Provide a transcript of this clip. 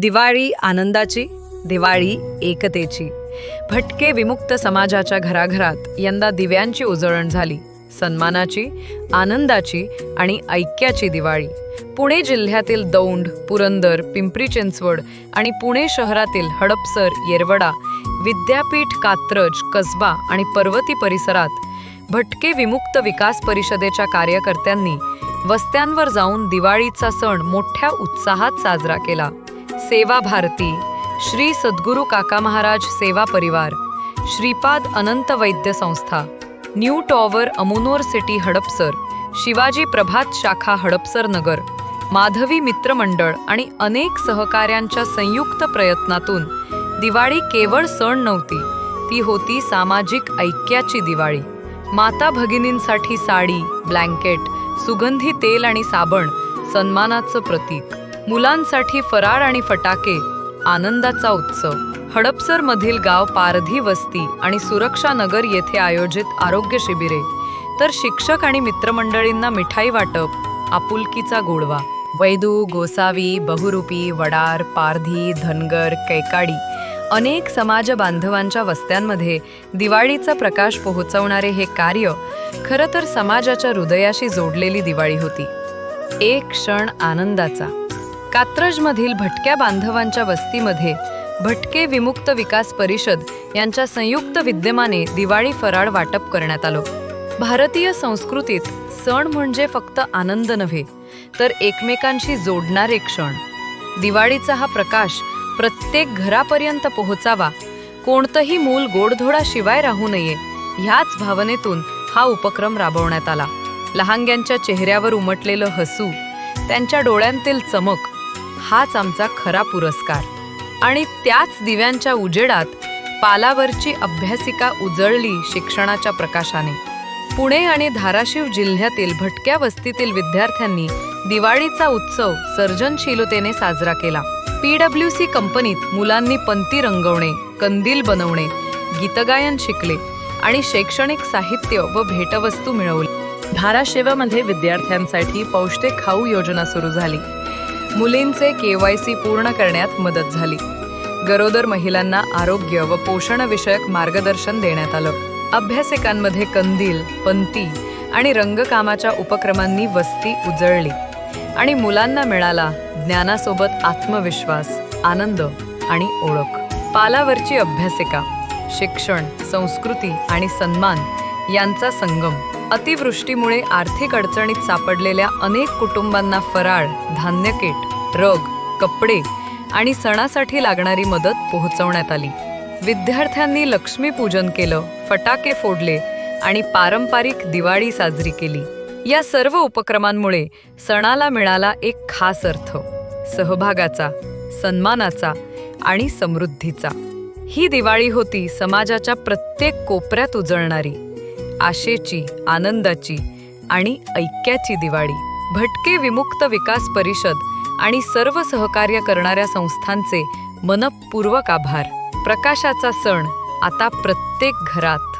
दिवाळी आनंदाची दिवाळी एकतेची. भटके विमुक्त समाजाच्या घराघरात यंदा दिव्यांची उजळण झाली. सन्मानाची आनंदाची आणि ऐक्याची दिवाळी. पुणे जिल्ह्यातील दौंड पुरंदर पिंपरी चिंचवड आणि पुणे शहरातील हडपसर येरवडा विद्यापीठ कात्रज कसबा आणि पर्वती परिसरात भटके विमुक्त विकास परिषदेच्या कार्यकर्त्यांनी वस्त्यांवर जाऊन दिवाळीचा सण मोठ्या उत्साहात साजरा केला. सेवा भारती श्री सद्गुरू काका महाराज सेवा परिवार श्रीपाद अनंत वैद्य संस्था न्यू टॉवर अमुनोर सिटी हडपसर शिवाजी प्रभात शाखा हडपसर नगर माधवी मित्रमंडळ आणि अनेक सहकाऱ्यांच्या संयुक्त प्रयत्नातून दिवाळी केवळ सण नव्हती ती होती सामाजिक ऐक्याची दिवाळी. माता भगिनींसाठी साडी ब्लँकेट सुगंधी तेल आणि साबण सन्मानाचं प्रतीक. मुलांसाठी फराळ आणि फटाके आनंदाचा उत्सव. हडपसरमधील गाव पारधी वस्ती आणि सुरक्षा नगर येथे आयोजित आरोग्य शिबिरे. तर शिक्षक आणि मित्रमंडळींना मिठाई वाटप आपुलकीचा गोडवा. वैदू गोसावी बहुरूपी वडार पारधी धनगर कैकाडी अनेक समाज बांधवांच्या वस्त्यांमध्ये दिवाळीचा प्रकाश पोहोचवणारे हे कार्य खरं तर समाजाच्या हृदयाशी जोडलेली दिवाळी होती. एक क्षण आनंदाचा. कात्रजमधील भटक्या बांधवांच्या वस्तीमध्ये भटके विमुक्त विकास परिषद यांच्या संयुक्त विद्यमाने दिवाळी फराळ वाटप करण्यात आलं. भारतीय संस्कृतीत सण म्हणजे फक्त आनंद नव्हे तर एकमेकांशी जोडणारे क्षण. दिवाळीचा हा प्रकाश प्रत्येक घरापर्यंत पोहोचावा कोणतंही मूल गोडधोडाशिवाय राहू नये ह्याच भावनेतून हा उपक्रम राबवण्यात आला. लहानग्यांच्या चेहऱ्यावर उमटलेलं हसू त्यांच्या डोळ्यांतील चमक हाच आमचा खरा पुरस्कार. आणि त्याच दिव्यांच्या उजेडात पालावरची अभ्यासिका उजळली शिक्षणाच्या प्रकाशाने. पुणे आणि धाराशिव जिल्ह्यातील भटक्या वस्तीतील विद्यार्थ्यांनी दिवाळीचा उत्सव सर्जनशीलतेने साजरा केला. पीडब्ल्यू सी कंपनीत मुलांनी पंती रंगवणे कंदील बनवणे गीतगायन शिकले आणि शैक्षणिक साहित्य व भेटवस्तू मिळवली. धाराशिवमध्ये विद्यार्थ्यांसाठी पौष्टिक खाऊ योजना सुरू झाली. मुलींचे केवायसी पूर्ण करण्यात मदत झाली. गरोदर महिलांना आरोग्य व पोषणविषयक मार्गदर्शन देण्यात आलं. अभ्यासिकांमध्ये कंदील पंती आणि रंगकामाच्या उपक्रमांनी वस्ती उजळली आणि मुलांना मिळाला ज्ञानासोबत आत्मविश्वास आनंद आणि ओळख. पालावरची अभ्यासिका शिक्षण संस्कृती आणि सन्मान यांचा संगम अतिवृष्टीमुळे आर्थिक अडचणीत सापडलेल्या अनेक कुटुंबांना फराळ धान्य किट रग कपडे आणि सणासाठी लागणारी मदत पोहोचवण्यात आली. विद्यार्थ्यांनी लक्ष्मीपूजन केलं फटाके फोडले आणि पारंपरिक दिवाळी साजरी केली. या सर्व उपक्रमांमुळे सणाला मिळाला एक खास अर्थ सहभागाचा सन्मानाचा आणि समृद्धीचा. ही दिवाळी होती समाजाच्या प्रत्येक कोपऱ्यात उजळणारी. आशेची आनंदाची आणि ऐक्याची दिवाळी. भटके विमुक्त विकास परिषद आणि सर्व सहकार्य करणाऱ्या संस्थांचे मनपूर्वक आभार. प्रकाशाचा सण आता प्रत्येक घरात.